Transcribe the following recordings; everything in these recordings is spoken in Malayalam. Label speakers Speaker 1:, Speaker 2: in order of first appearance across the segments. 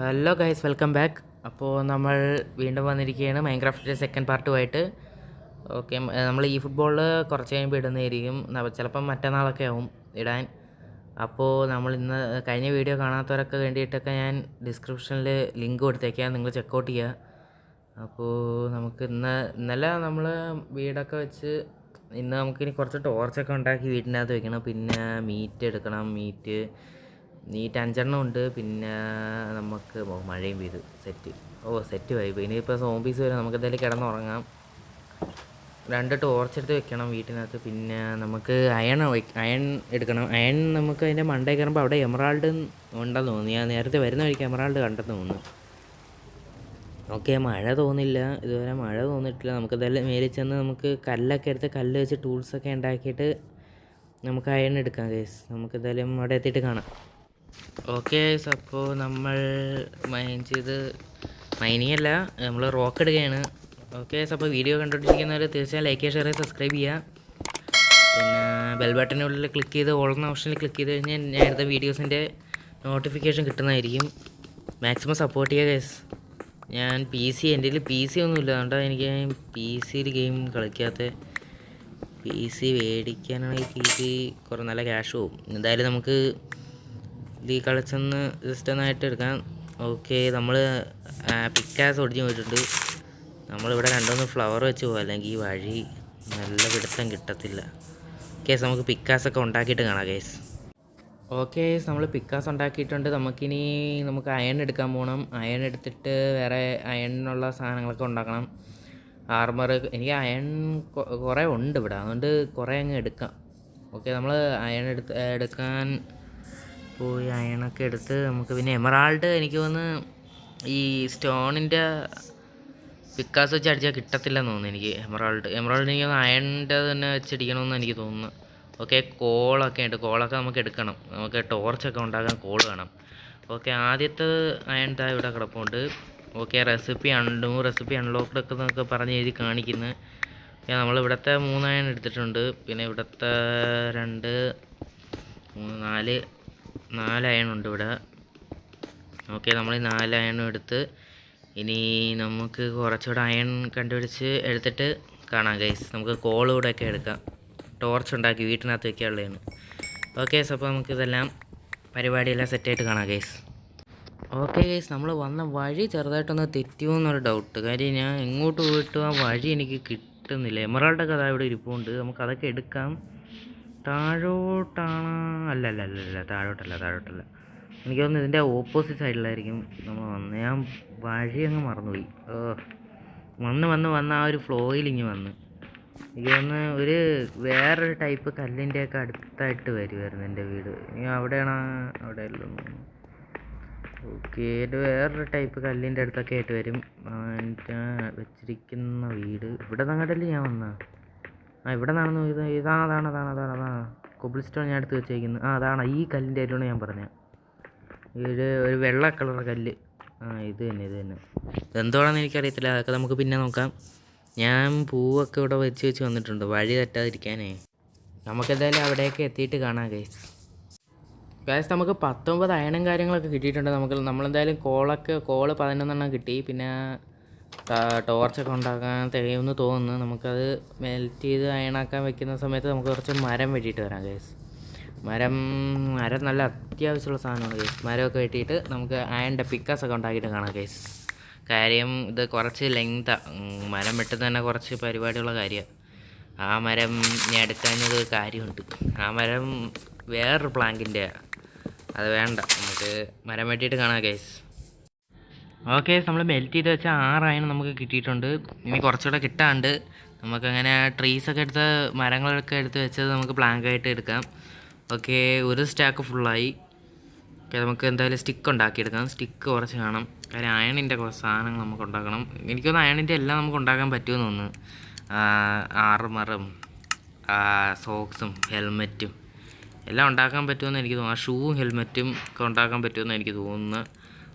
Speaker 1: ഹലോ ഗൈസ് വെൽക്കം ബാക്ക് അപ്പോൾ നമ്മൾ വീണ്ടും വന്നിരിക്കുകയാണ് മൈൻക്രാഫ്റ്റിന്റെ സെക്കൻഡ് പാർട്ടുമായിട്ട് ഓക്കെ നമ്മൾ ഈ ഫുട്ബോളിൽ കുറച്ച് കഴിയുമ്പോൾ ഇടുന്നതായിരിക്കും. ചിലപ്പം മറ്റന്നാളൊക്കെ ആവും ഇടാൻ. അപ്പോൾ നമ്മൾ ഇന്ന് കഴിഞ്ഞ വീഡിയോ കാണാത്തവരൊക്കെ വേണ്ടിയിട്ടൊക്കെ ഞാൻ ഡിസ്ക്രിപ്ഷനിൽ ലിങ്ക് കൊടുത്തേക്കാം. നിങ്ങൾ ചെക്കൗട്ട് ചെയ്യുക അപ്പോൾ നമുക്ക് ഇന്ന് ഇന്നലെ നമ്മൾ വീടൊക്കെ വെച്ച് ഇന്ന് നമുക്കിനി കുറച്ച് ടോർച്ചൊക്കെ ഉണ്ടാക്കി വീട്ടിനകത്ത് വെക്കണം. പിന്നെ മീറ്റ് എടുക്കണം. മീറ്റ് മീറ്റ് അഞ്ചെണ്ണം ഉണ്ട്. പിന്നെ നമുക്ക് മഴയും പെയ്തു. സെറ്റ്. ഓ സെറ്റ് വൈബ് ഇനിയിപ്പോൾ സോംബീസ് വരും നമുക്ക് എന്തായാലും കിടന്നുറങ്ങാം. രണ്ട് ടോർച്ച് എടുത്ത് വെക്കണം വീട്ടിനകത്ത്. പിന്നെ നമുക്ക് അയൺ അയൺ എടുക്കണം. അയൺ നമുക്ക് അതിന്റെ മണ്ടേ കയറുമ്പോൾ അവിടെ എമറാൾഡ് ഉണ്ടെന്ന് തോന്നുന്നു. ഞാൻ നേരത്തെ വരുന്ന വഴിക്ക് എമറാൾഡ് കണ്ടെന്ന് തോന്നുന്നു. ഓക്കെ മഴ തോന്നില്ല. ഇതുവരെ മഴ തോന്നിയിട്ടില്ല നമുക്ക് എന്തായാലും മേലിൽ ചെന്ന് നമുക്ക് കല്ലൊക്കെ എടുത്ത് കല്ല് വെച്ച് ടൂൾസൊക്കെ ഉണ്ടാക്കിയിട്ട് നമുക്ക് അയൺ എടുക്കാം കേസ് നമുക്ക് എന്തായാലും അവിടെ എത്തിയിട്ട് കാണാം. ഓക്കെ അപ്പോൾ നമ്മൾ മൈൻ ചെയ്ത് മൈനിങ് അല്ല നമ്മൾ റോക്ക് എടുക്കുകയാണ് ഓക്കെ അപ്പോൾ വീഡിയോ കണ്ടുകൊണ്ടിരിക്കുന്നവർ തീർച്ചയായും ലൈക്ക് ഷെയർ സബ്സ്ക്രൈബ് ചെയ്യുക പിന്നെ ബെൽ ബട്ടനുള്ളിൽ ക്ലിക്ക് ചെയ്ത് ഓൾന്ന ഓപ്ഷനിൽ ക്ലിക്ക് ചെയ്ത് കഴിഞ്ഞാൽ ഞാൻ വീഡിയോസിന്റെ നോട്ടിഫിക്കേഷൻ കിട്ടുന്നതായിരിക്കും. മാക്സിമം സപ്പോർട്ട് ചെയ്യുക ഗൈസ് ഞാൻ പി സി എന്റെ പി സി ഒന്നുമില്ല. അതുകൊണ്ടാണ് എനിക്ക് പി സിയിൽ ഗെയിം കളിക്കാത്ത പി സി മേടിക്കാനാണെങ്കിൽ പി സി കുറേ നല്ല ക്യാഷ് പോകും എന്തായാലും നമുക്ക് ഈ കളിച്ചൊന്ന് ജസ്റ്റ് ഒന്നായിട്ട് എടുക്കാം ഓക്കെ നമ്മൾ പിക്കാസ് ഒടിഞ്ഞു പോയിട്ടുണ്ട്. നമ്മളിവിടെ രണ്ടൊന്ന് ഫ്ലവർ വെച്ച് പോകാം അല്ലെങ്കിൽ ഈ വഴി നല്ല പിടുത്തം കിട്ടത്തില്ല. കേസ് നമുക്ക് പിക്കാസൊക്കെ ഉണ്ടാക്കിയിട്ട് കാണാം കേസ് ഓക്കെ നമ്മൾ പിക്കാസ് ഉണ്ടാക്കിയിട്ടുണ്ട്. നമുക്കിനി നമുക്ക് അയൺ എടുക്കാൻ പോകണം അയൺ എടുത്തിട്ട് വേറെ അയണിനുള്ള സാധനങ്ങളൊക്കെ ഉണ്ടാക്കണം. ആർമർ എനിക്ക് അയൺ കുറേ ഉണ്ട് ഇവിടെ. അതുകൊണ്ട് കുറേ അങ്ങ് എടുക്കാം. ഓക്കെ നമ്മൾ അയൺ എടുത്ത് എടുക്കാൻ പോയി അയണൊക്കെ എടുത്ത് നമുക്ക് പിന്നെ എമറാൾഡ് എനിക്ക് തോന്നുന്നു ഈ സ്റ്റോണിന്റെ പിക്കാസ് വെച്ച് അടിച്ചാൽ കിട്ടത്തില്ലെന്ന് തോന്നുന്നു എനിക്ക് എമറാൾഡ്. എമറാൾഡ് എനിക്ക് അയണിന്റെ തന്നെ വെച്ചടിക്കണമെന്ന് എനിക്ക് തോന്നുന്നു. ഓക്കെ കോളൊക്കെ ഉണ്ട്. കോളൊക്കെ നമുക്ക് എടുക്കണം. നമുക്ക് ടോർച്ചൊക്കെ ഉണ്ടാക്കാൻ കോൾ വേണം. ഓക്കെ ആദ്യത്തെ അയൺ താ ഇവിടെ കിടപ്പുണ്ട്. Okay recipe unto recipe unlocked ഒക്കെ എന്നൊക്കെ പറഞ്ഞ് എഴുതി കാണിക്കുന്നു. നമ്മൾ ഇവിടുത്തെ മൂന്ന് അയൺ എടുത്തിട്ടുണ്ട്. പിന്നെ ഇവിടുത്തെ രണ്ട് മൂന്ന് നാല് നാല് ഉണ്ട് ഇവിടെ. ഓക്കെ നമ്മൾ ഈ നാല് അയണും എടുത്ത് ഇനി നമുക്ക് കുറച്ചുകൂടെ അയൺ കണ്ടുപിടിച്ച് എടുത്തിട്ട് കാണാം ഗൈസ് നമുക്ക് കോളൂടെ ഒക്കെ എടുക്കാം. ടോർച്ച് ഉണ്ടാക്കി വീട്ടിനകത്ത് വെക്കാനുള്ളതാണ് ഓക്കെ അപ്പോൾ നമുക്കിതെല്ലാം പരിപാടിയെല്ലാം സെറ്റായിട്ട് കാണാം ഗൈസ് ഓക്കെ ഗൈസ് നമ്മൾ വന്ന വഴി ചെറുതായിട്ടൊന്ന് തെറ്റുമോ എന്നൊരു ഡൗട്ട് കാര്യം ഞാൻ എങ്ങോട്ട് പോയിട്ട് ആ വഴി എനിക്ക് കിട്ടുന്നില്ല. എമറാൾഡൊക്കെ അതാ ഇവിടെ ഇരിപ്പുണ്ട്. നമുക്ക് അതൊക്കെ എടുക്കാം. താഴോട്ടാണ്. അല്ല അല്ല അല്ല അല്ല താഴോട്ടല്ല താഴോട്ടല്ല. എനിക്ക് തോന്നുന്നു ഇതിന്റെ ഓപ്പോസിറ്റ് സൈഡിലായിരിക്കും നമ്മൾ വന്ന് ഞാൻ വഴി അങ്ങ് മറന്നുപോയി. വന്ന് വന്ന് വന്ന് ആ ഒരു ഫ്ലോയിൽ ഇങ്ങ് വന്ന്. എനിക്ക് തോന്നുന്നു ഒരു വേറൊരു ടൈപ്പ് കല്ലിന്റെയൊക്കെ അടുത്തായിട്ട് വരുമായിരുന്നു എന്റെ വീട്. ഇനി അവിടെയാണ്? അവിടെ ഓക്കെ എന്റെ വേറൊരു ടൈപ്പ് കല്ലിന്റെ അടുത്തൊക്കെ ആയിട്ട് വരും. വെച്ചിരിക്കുന്ന വീട്. ഇവിടെ നിങ്ങടല്ലേ ഞാൻ വന്ന ആ ഇവിടെ നിന്നാണെന്ന് ഇത് ഇതാ അതാണ് അതാണ് അതാണ് അതാണ്. കൊബിൾ സ്റ്റോൺ ഞാൻ എടുത്ത് വെച്ചേക്കുന്നത് ആ അതാണ് ഈ കല്ലിന്റെ അരിയാണ് ഞാൻ പറഞ്ഞത് ഇത് ഒരു വെള്ള കളർ കല്ല്. ആ ഇത് തന്നെ ഇത് തന്നെ. ഇതെന്തോടാണെന്ന് എനിക്കറിയത്തില്ല. അതൊക്കെ നമുക്ക് പിന്നെ നോക്കാം. ഞാൻ പൂവൊക്കെ ഇവിടെ വെച്ച് വെച്ച് വന്നിട്ടുണ്ട്. വഴി തെറ്റാതിരിക്കാനേ. നമുക്കെന്തായാലും അവിടെയൊക്കെ എത്തിയിട്ട് കാണാം ഗൈസ് ഗൈസ് നമുക്ക് പത്തൊമ്പത് അയണും കാര്യങ്ങളൊക്കെ കിട്ടിയിട്ടുണ്ട്. നമുക്ക് നമ്മളെന്തായാലും കോളൊക്കെ കോൾ പതിനൊന്നെണ്ണം കിട്ടി. പിന്നെ ടോർച്ചൊക്കെ ഉണ്ടാക്കാൻ തികയുമെന്ന് തോന്നുന്നു. നമുക്കത് മെൽറ്റ് ചെയ്ത് അയണാക്കാൻ വെക്കുന്ന സമയത്ത് നമുക്ക് കുറച്ച് മരം വെട്ടിയിട്ട് വരാം ഗൈസ് മരം മരം നല്ല അത്യാവശ്യമുള്ള സാധനമാണ് ഗൈസ് മരമൊക്കെ വെട്ടിയിട്ട് നമുക്ക് അയണിന്റെ പിക്കാസൊക്കെ ഉണ്ടാക്കിയിട്ട് കാണാം ഗൈസ് കാര്യം ഇത് കുറച്ച് ലെങ്താണ് മരം വെട്ടുന്ന തന്നെ കുറച്ച് പരിപാടിയുള്ള കാര്യമാണ് ആ മരം ഞാൻ ഒരു കാര്യമുണ്ട്. ആ മരം വേറൊരു പ്ലാങ്കിന്റെ അത് വേണ്ട. നമുക്ക് മരം വെട്ടിയിട്ട് കാണാം ഗൈസ് ഓക്കെ നമ്മൾ മെൽറ്റ് ചെയ്ത് വെച്ച ആറായാണ് നമുക്ക് കിട്ടിയിട്ടുണ്ട്. ഇനി കുറച്ചുകൂടെ കിട്ടാണ്ട് നമുക്കങ്ങനെ ട്രീസൊക്കെ എടുത്ത് മരങ്ങളൊക്കെ എടുത്ത് വെച്ചത് നമുക്ക് പ്ലാങ്കായിട്ട് എടുക്കാം. ഓക്കെ ഒരു സ്റ്റാക്ക് ഫുള്ളായി ഓക്കെ നമുക്ക് എന്തായാലും സ്റ്റിക്ക് ഉണ്ടാക്കിയെടുക്കാം. സ്റ്റിക്ക് കുറച്ച് കാണാം. കാര്യം അയണിന്റെ കുറച്ച് സാധനങ്ങൾ നമുക്ക് ഉണ്ടാക്കണം. എനിക്കൊന്ന് അയണിന്റെ എല്ലാം നമുക്ക് ഉണ്ടാക്കാൻ പറ്റുമെന്ന് തോന്നുന്നു. ആർമറും സോക്സും ഹെൽമെറ്റും എല്ലാം ഉണ്ടാക്കാൻ പറ്റുമെന്ന് എനിക്ക് തോന്നുന്നു. ആ ഷൂവും ഹെൽമെറ്റും ഒക്കെ ഉണ്ടാക്കാൻ പറ്റുമെന്ന് എനിക്ക് തോന്നുന്നു.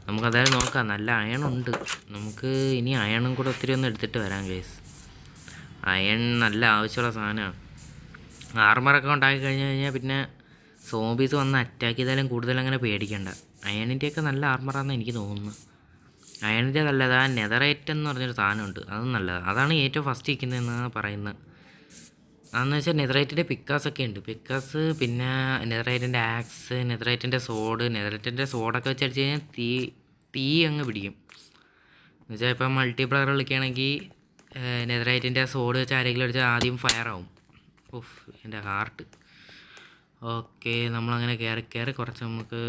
Speaker 1: നമുക്ക് അതായത് നോക്കാം. നല്ല അയണുണ്ട്. നമുക്ക് ഇനി അയണും കൂടെ ഒത്തിരി ഒന്ന് എടുത്തിട്ട് വരാം കേസ് അയൺ നല്ല ആവശ്യമുള്ള സാധനമാണ്. ആർമറൊക്കെ ഉണ്ടാക്കി കഴിഞ്ഞ് കഴിഞ്ഞാൽ പിന്നെ സോംബീസ് വന്ന് അറ്റാക്ക് ചെയ്താലും കൂടുതൽ അങ്ങനെ പേടിക്കണ്ട. അയണിന്റെയൊക്കെ നല്ല ആർമറാന്ന് എനിക്ക് തോന്നുന്നു. അയണിന്റെ നല്ലത് ആ എന്ന് പറഞ്ഞൊരു സാധനമുണ്ട്. അതും നല്ലതാണ് അതാണ് ഏറ്റവും ഫസ്റ്റ് ഇരിക്കുന്നതെന്നാണ് പറയുന്നത്. അതെന്ന് വെച്ചാൽ നെതറൈറ്റിന്റെ പിക്കാസ് ഒക്കെ ഉണ്ട്. പിക്കാസ് പിന്നെ നെതറൈറ്റിന്റെ ആക്സ് നെതറൈറ്റിന്റെ സോഡ് നെതറൈറ്റിന്റെ സോഡൊക്കെ വെച്ച് അടിച്ച് കഴിഞ്ഞാൽ തീ തീ അങ്ങ് പിടിക്കും. എന്ന് വെച്ചാൽ ഇപ്പം മൾട്ടിപ്ലയർ കളിക്കുകയാണെങ്കിൽ നെതറൈറ്റിന്റെ സോഡ് വെച്ച് ആരെങ്കിലും അടിച്ചാൽ ആദ്യം ഫയർ ആവും. ഉഫ് എന്റെ ഹാർട്ട് ഓക്കെ നമ്മളങ്ങനെ കയറി കയറി കുറച്ച് നമുക്ക്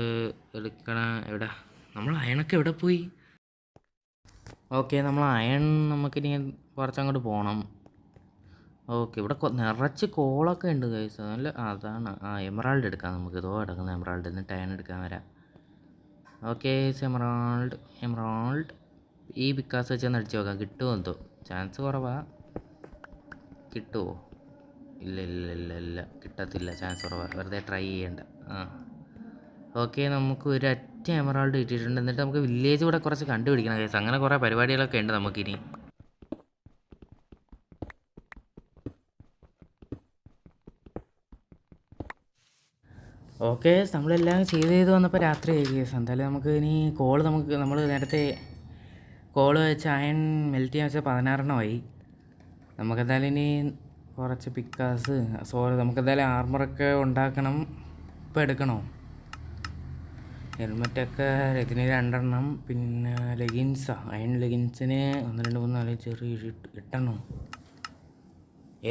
Speaker 1: എടുക്കണ എവിടെ? നമ്മൾ അയണൊക്കെ എവിടെ പോയി? ഓക്കെ നമ്മൾ അയൺ നമുക്കിനി കുറച്ചങ്ങോട്ട് പോകണം ഓക്കെ ഇവിടെ നിറച്ച് കോളൊക്കെ ഉണ്ട് കൈസ് നല്ല അതാണ്. ആ എമറാൾഡ് എടുക്കാം നമുക്ക്. ഇതോ എടുക്കുന്ന എമറാൾഡ്. നിന്ന് അയൺ എടുക്കാൻ വരാം. Okay emerald emerald. ഈ പിക്കാസ് വെച്ച് ഒന്ന് അടിച്ച് നോക്കാം. കിട്ടുമോ എന്തോ? ചാൻസ് കുറവാ. കിട്ടുമോ ഇല്ല ഇല്ല ഇല്ല ഇല്ല. കിട്ടത്തില്ല. ചാൻസ് കുറവാ. വെറുതെ ട്രൈ ചെയ്യണ്ട. ആ. ഓക്കെ നമുക്ക് ഒരു അറ്റ എമറാൾഡ് കിട്ടിയിട്ടുണ്ട്. എന്നിട്ട് നമുക്ക് വില്ലേജ് കൂടെ കുറച്ച് കണ്ടുപിടിക്കണം കേസ് അങ്ങനെ കുറേ പരിപാടികളൊക്കെ ഉണ്ട് നമുക്കിനി. ഓക്കെ നമ്മളെല്ലാം ചെയ്ത് ചെയ്ത് വന്നപ്പോൾ രാത്രി കേസ് എന്തായാലും നമുക്ക് ഇനി കോൾ നമുക്ക് നമ്മൾ നേരത്തെ കോൾ വെച്ച് അയൺ മെൽറ്റ് ചെയ്യാൻ വെച്ചാൽ പതിനാറെണ്ണമായി നമുക്കെന്തായാലും ഇനി കുറച്ച് പിക്കാസ് സോറി നമുക്കെന്തായാലും ആർമറൊക്കെ ഉണ്ടാക്കണം. ഇപ്പം എടുക്കണോ? ഹെൽമെറ്റൊക്കെ ഇതിന് രണ്ടെണ്ണം പിന്നെ ലെഗിൻസാണ് അയൺ ലെഗിൻസിന് ഒന്ന് രണ്ട് മൂന്ന് നാല് ചെറിയ ഇട്ടണം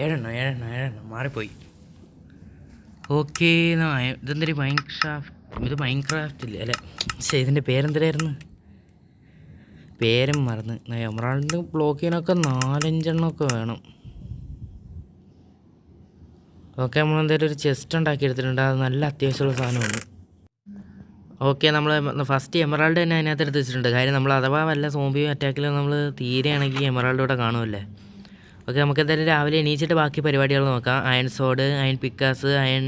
Speaker 1: ഏഴെണ്ണം ഏഴെണ്ണം ഏഴെണ്ണം. മാറിപ്പോയി. ഓക്കെ ഇതെന്തൊരു മൈൻക്രാഫ്റ്റ് ഇത് മൈൻക്രാഫ്റ്റ് ഇല്ല? അല്ലെ? പക്ഷേ ഇതിന്റെ പേരെന്തരായിരുന്നു പേരും മറന്ന്. എമറാൾഡ് ബ്ലോക്ക് ചെയ്യാനൊക്കെ നാലഞ്ചെണ്ണമൊക്കെ വേണം. ഓക്കെ നമ്മൾ എന്തായാലും ഒരു ചെസ്റ്റ് ഉണ്ടാക്കി എടുത്തിട്ടുണ്ട്. അത് നല്ല അത്യാവശ്യമുള്ള സാധനമാണ്. ഓക്കെ നമ്മൾ ഫസ്റ്റ് എമറാൾഡ് തന്നെ അതിനകത്ത് എടുത്ത് വെച്ചിട്ടുണ്ട്. കാര്യം നമ്മൾ അഥവാ വല്ല സോംബിയും അറ്റാക്കിലും നമ്മൾ തീരെയാണെങ്കിൽ എമറാൾഡ് ഇവിടെ കാണുമല്ലേ ഓക്കെ നമുക്ക് എന്തായാലും രാവിലെ എണീച്ചിട്ട് ബാക്കി പരിപാടികൾ നോക്കാം. Iron sword iron pickaxe iron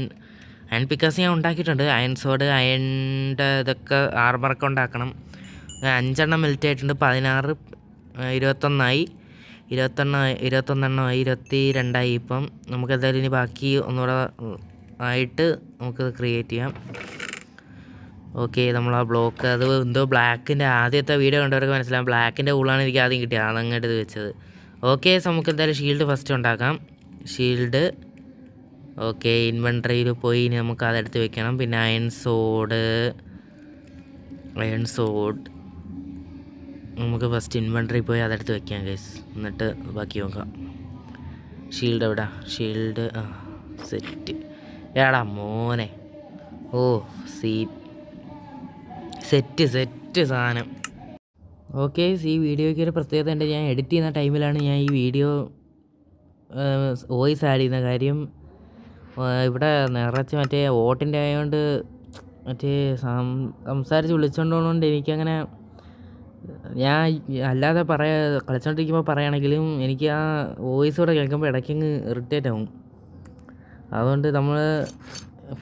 Speaker 1: iron pickaxe ഞാൻ ഉണ്ടാക്കിയിട്ടുണ്ട്. അയൺ സോഡ് അയണിന്റെ ഇതൊക്കെ ആർമറൊക്കെ ഉണ്ടാക്കണം. അഞ്ചെണ്ണം മെൽറ്റ് ആയിട്ടുണ്ട്. പതിനാറ് ഇരുപത്തൊന്നായി. ഇരുപത്തെണ്ണം ഇരുപത്തൊന്നെണ്ണമായി ഇരുപത്തി രണ്ടായി ഇപ്പം. നമുക്ക് എന്തായാലും ഇനി ബാക്കി ഒന്നുകൂടെ ആയിട്ട് നമുക്ക് ക്രിയേറ്റ് ചെയ്യാം. ഓക്കെ നമ്മൾ ആ ബ്ലോക്ക് അത് എന്തോ ബ്ലാക്കിന്റെ ആദ്യത്തെ വീഡിയോ കണ്ടവർക്ക് മനസ്സിലാവും. ബ്ലാക്കിന്റെ ഉള്ളാണ് എനിക്ക് ആദ്യം കിട്ടിയത്. അതങ്ങോട്ട് വെച്ചത്. ഓക്കെ നമുക്ക് എന്തായാലും ഷീൽഡ് ഫസ്റ്റ് ഉണ്ടാക്കാം. ഷീൽഡ് ഓക്കെ ഇൻവെൻട്രിയിൽ പോയി ഇനി നമുക്ക് അതെടുത്ത് വെക്കണം. പിന്നെ അയൺ സോഡ് അയൺ സോഡ് നമുക്ക് ഫസ്റ്റ് ഇൻവെൻട്രി പോയി അതെടുത്ത് വെക്കാം ഗൈസ് എന്നിട്ട് ബാക്കി നോക്കാം. ഷീൽഡ് എവിടാ? ഷീൽഡ് ആ സെറ്റ് ഏടാ മോനെ. ഓ സീ സെറ്റ് സെറ്റ് സാധനം. ഓക്കെ ഈ വീഡിയോയ്ക്ക് ഒരു പ്രത്യേകത ഉണ്ട്. ഞാൻ എഡിറ്റ് ചെയ്യുന്ന ടൈമിലാണ് ഞാൻ ഈ വീഡിയോ വോയിസ് ആഡ് ചെയ്യുന്ന കാര്യം. ഇവിടെ നിറച്ച് മറ്റേ വോട്ടിന്റെ ആയതുകൊണ്ട് മറ്റേ സംസാരിച്ച് വിളിച്ചുകൊണ്ടുകൊണ്ട് എനിക്കങ്ങനെ ഞാൻ അല്ലാതെ പറയാ കളിച്ചോണ്ടിരിക്കുമ്പോൾ പറയുകയാണെങ്കിലും എനിക്ക് ആ വോയിസ് കൂടെ കേൾക്കുമ്പോൾ ഇടയ്ക്കങ്ങ് ഇറിറ്റേറ്റ് ആവും. അതുകൊണ്ട് നമ്മൾ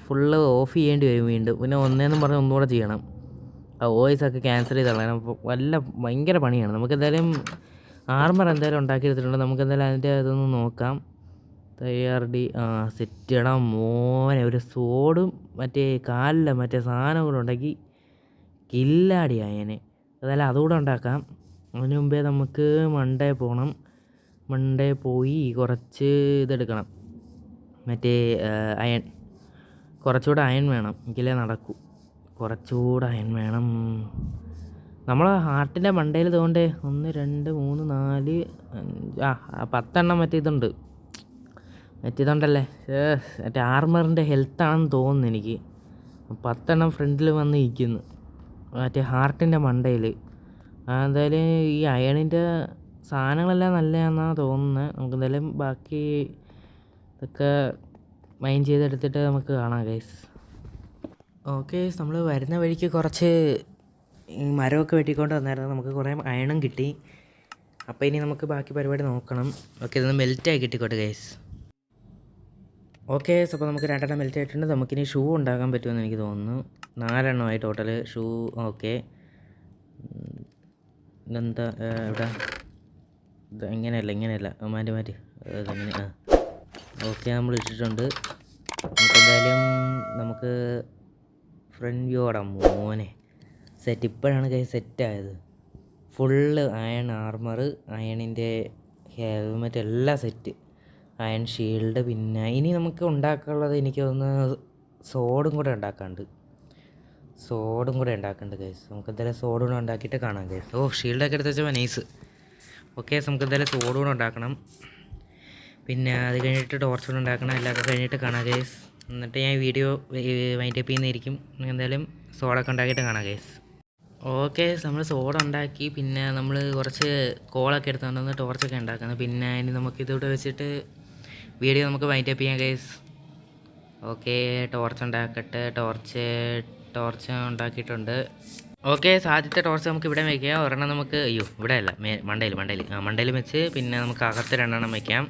Speaker 1: ഫുള്ള് ഓഫ് ചെയ്യേണ്ടി വരും വീണ്ടും. പിന്നെ ഒന്നേന്നും പറഞ്ഞ് ഒന്നുകൂടെ ചെയ്യണം. ആ വോയിസ് ഒക്കെ ക്യാൻസൽ ചെയ്ത് കളയണം വല്ല ഭയങ്കര പണിയാണ്. നമുക്ക് എന്തായാലും ആർമർ എന്തായാലും ഉണ്ടാക്കിയെടുത്തിട്ടുണ്ട്. നമുക്ക് എന്തായാലും അതിന്റെ ഇതൊന്ന് നോക്കാം. തയ്യാറടി ആ സെറ്റ് ഇടാം മോനെ ഒരു സോഡും മറ്റേ കാലിലെ മറ്റേ സാധനം കൂടെ ഉണ്ടാക്കി കില്ലാടി അയനെ. അതായാലും അതുകൂടെ ഉണ്ടാക്കാം. അതിന് മുമ്പേ നമുക്ക് മണ്ടേ പോകണം മണ്ടേ പോയി കുറച്ച് ഇതെടുക്കണം. മറ്റേ ആ, അയൺ. കുറച്ചുകൂടെ അയൺ വേണം. എങ്കിലേ നടക്കൂ. കുറച്ചുകൂടെ അയൺ വേണം. നമ്മൾ ഹാർട്ടിന്റെ മണ്ടയിൽ തോണ്ടേ ഒന്ന് രണ്ട് മൂന്ന് നാല് അഞ്ച് ആ പത്തെണ്ണം മറ്റേ ഇതുണ്ട്. മറ്റേ ഇതുണ്ടല്ലേ മറ്റേ ആർമറിന്റെ ഹെൽത്താണെന്ന് തോന്നുന്നു എനിക്ക്. പത്തെണ്ണം ഫ്രണ്ടിൽ വന്ന് ഇരിക്കുന്നു മറ്റേ ഹാർട്ടിന്റെ മണ്ടയിൽ എന്തായാലും ഈ അയണിന്റെ സാധനങ്ങളെല്ലാം നല്ലതാണെന്നാണ് തോന്നുന്നത് നമുക്ക് എന്തായാലും ബാക്കി ഇതൊക്കെ മൈൻഡ് ചെയ്തെടുത്തിട്ട് നമുക്ക് കാണാം ഗൈസ് ഓക്കെ നമ്മൾ വരുന്ന വഴിക്ക് കുറച്ച് മരമൊക്കെ വെട്ടിക്കൊണ്ട് വന്നായിരുന്നു. നമുക്ക് കുറേ അയണം കിട്ടി. അപ്പോൾ ഇനി നമുക്ക് ബാക്കി പരിപാടി നോക്കണം. ഓക്കെ ഇതൊന്ന് മെൽറ്റായി കിട്ടിക്കോട്ടെ ഗൈസ് ഓക്കെ അപ്പോൾ നമുക്ക് രണ്ടെണ്ണം മെൽറ്റ് ആയിട്ടുണ്ട്. നമുക്കിനി ഷൂ ഉണ്ടാക്കാൻ പറ്റുമെന്ന് എനിക്ക് തോന്നുന്നു. നാലെണ്ണമായി ടോട്ടൽ ഷൂ ഓക്കെ. ഇതെന്താ ഇവിടെ ഇത് ഇങ്ങനെയല്ല ഇങ്ങനെയല്ല. മാറ്റി മാറ്റി. ഇതെങ്ങനെ ഓക്കെ നമ്മൾ ഇട്ടിട്ടുണ്ട് നമുക്ക് എന്തായാലും നമുക്ക് ഫ്രണ്ട് വ്യൂടെ മോനെ. സെറ്റ് ഇപ്പോഴാണ് കൈ സെറ്റായത് ഫുള്ള് അയൺ ആർമർ അയണിന്റെ ഹെൽമെറ്റ് എല്ലാം സെറ്റ് അയൺ ഷീൽഡ് പിന്നെ ഇനി നമുക്ക് ഉണ്ടാക്കാനുള്ളത് എനിക്ക് തോന്നുന്നു സോഡും കൂടെ ഉണ്ടാക്കാണ്ട് സോഡും കൂടെ ഉണ്ടാക്കുന്നുണ്ട് കേസ് നമുക്ക് എന്തായാലും സോഡും കൂടെ ഉണ്ടാക്കിയിട്ട് കാണാം കേസ് ഓ ഷീൽഡൊക്കെ എടുത്ത് വെച്ചാൽ നൈസ് ഓക്കെ നമുക്ക് എന്തായാലും സോഡും കൂടെ ഉണ്ടാക്കണം. പിന്നെ അത് കഴിഞ്ഞിട്ട് ടോർച്ച് ഉണ്ടാക്കണം. എല്ലാം കഴിഞ്ഞിട്ട് കാണാം ഗൈസ് എന്നിട്ട് ഞാൻ വീഡിയോ വൈൻഡപ്പ് ചെയ്യുന്നതായിരിക്കും എന്തായാലും സോഡൊക്കെ ഉണ്ടാക്കിയിട്ട് കാണാം ഗൈസ് ഓക്കെ നമ്മൾ സോഡ ഉണ്ടാക്കി പിന്നെ നമ്മൾ കുറച്ച് കോളൊക്കെ എടുത്തുകൊണ്ട് വന്ന് ടോർച്ചൊക്കെ ഉണ്ടാക്കുന്നത് പിന്നെ ഇനി നമുക്ക് വെച്ചിട്ട് വീഡിയോ നമുക്ക് വൈൻഡപ്പ് ചെയ്യാം ഗൈസ് ഓക്കെ ടോർച്ച് ഉണ്ടാക്കട്ടെ. ടോർച്ച് ടോർച്ച് ഉണ്ടാക്കിയിട്ടുണ്ട്. ഓക്കെ ആദ്യത്തെ ടോർച്ച് നമുക്ക് ഇവിടെ വയ്ക്കാം ഒരെണ്ണം നമുക്ക് അയ്യോ ഇവിടെ അല്ല മണ്ടയിൽ മണ്ടയിൽ ആ മണ്ടയിൽ വെച്ച് പിന്നെ നമുക്ക് അകത്ത് രണ്ടെണ്ണം വയ്ക്കാം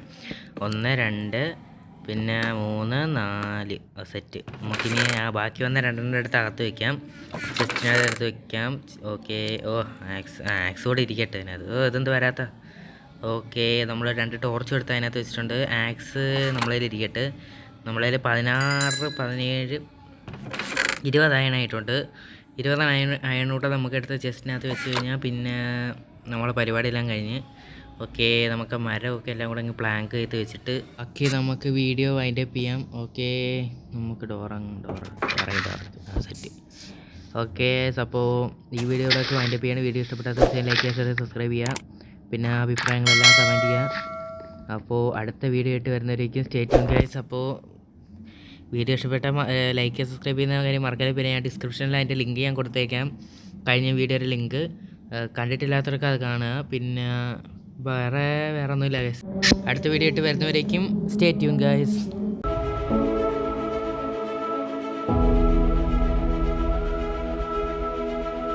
Speaker 1: ഒന്ന് രണ്ട് പിന്നെ മൂന്ന് നാല്. സെറ്റ്. നമുക്കിനി ആ ബാക്കി വന്ന രണ്ടെണ്ണം എടുത്ത് അകത്ത് വയ്ക്കാം ചെസ്റ്റിനകത്ത് എടുത്ത് വയ്ക്കാം ഓക്കെ. ഓ ആക്സ് ആക്സ് കൂടെ ഇരിക്കട്ടെ അതിനകത്ത്. ഓ ഇതെന്ത് വരാത്ത? ഓക്കെ. നമ്മൾ രണ്ട് ടോർച്ച് എടുത്ത് അതിനകത്ത് വെച്ചിട്ടുണ്ട്. ആക്സ് നമ്മളതിൽ ഇരിക്കട്ടെ. നമ്മളതിൽ പതിനാറ് പതിനേഴ് ഇരുപത് അയണായിട്ടുണ്ട് ഇരുപത് അയൺ അയണൂട്ടം നമുക്ക് എടുത്ത് ചെസ്റ്റിനകത്ത് വെച്ച് കഴിഞ്ഞാൽ പിന്നെ നമ്മളെ പരിപാടിയെല്ലാം കഴിഞ്ഞ് ഓക്കെ നമുക്ക് മരമൊക്കെ എല്ലാം കൂടെ അങ്ങ് പ്ലാങ്ക് ചെയ്ത് വെച്ചിട്ട് ഓക്കെ നമുക്ക് വീഡിയോ വൈൻഡ് അപ്പ് ചെയ്യാം. ഓക്കെ നമുക്ക് ഡോറങ് ഡോറ സെറ്റ് ഓക്കെ അപ്പോൾ ഈ വീഡിയോയിലൊക്കെ വൈൻഡപ്പ് ചെയ്യാണ്. വീഡിയോ ഇഷ്ടപ്പെട്ടാൽ ലൈക്ക് ചെയ്യുക സബ്സ്ക്രൈബ് ചെയ്യുക പിന്നെ അഭിപ്രായങ്ങളെല്ലാം കമന്റ് ചെയ്യുക. അപ്പോൾ അടുത്ത വീഡിയോ ആയിട്ട് വരുന്നവരേക്കും സ്റ്റേറ്റ് ഗൈസ് അപ്പോൾ വീഡിയോ ഇഷ്ടപ്പെട്ട ലൈക്ക് സബ്സ്ക്രൈബ് ചെയ്യുന്ന കാര്യം മറക്കാതെ പിന്നെ ഞാൻ ഡിസ്ക്രിപ്ഷനിൽ അതിന്റെ ലിങ്ക് ഞാൻ കൊടുത്തേക്കാം. കഴിഞ്ഞ വീഡിയോയുടെ ലിങ്ക് കണ്ടിട്ടില്ലാത്തവർക്ക് അത് കാണുക. പിന്നെ വേറെ വേറെ ഒന്നുമില്ല ഗൈസ് അടുത്ത വീഡിയോ ആയിട്ട് വരുന്നവരേക്കും സ്റ്റേ ട്യൂൺ ഗൈസ്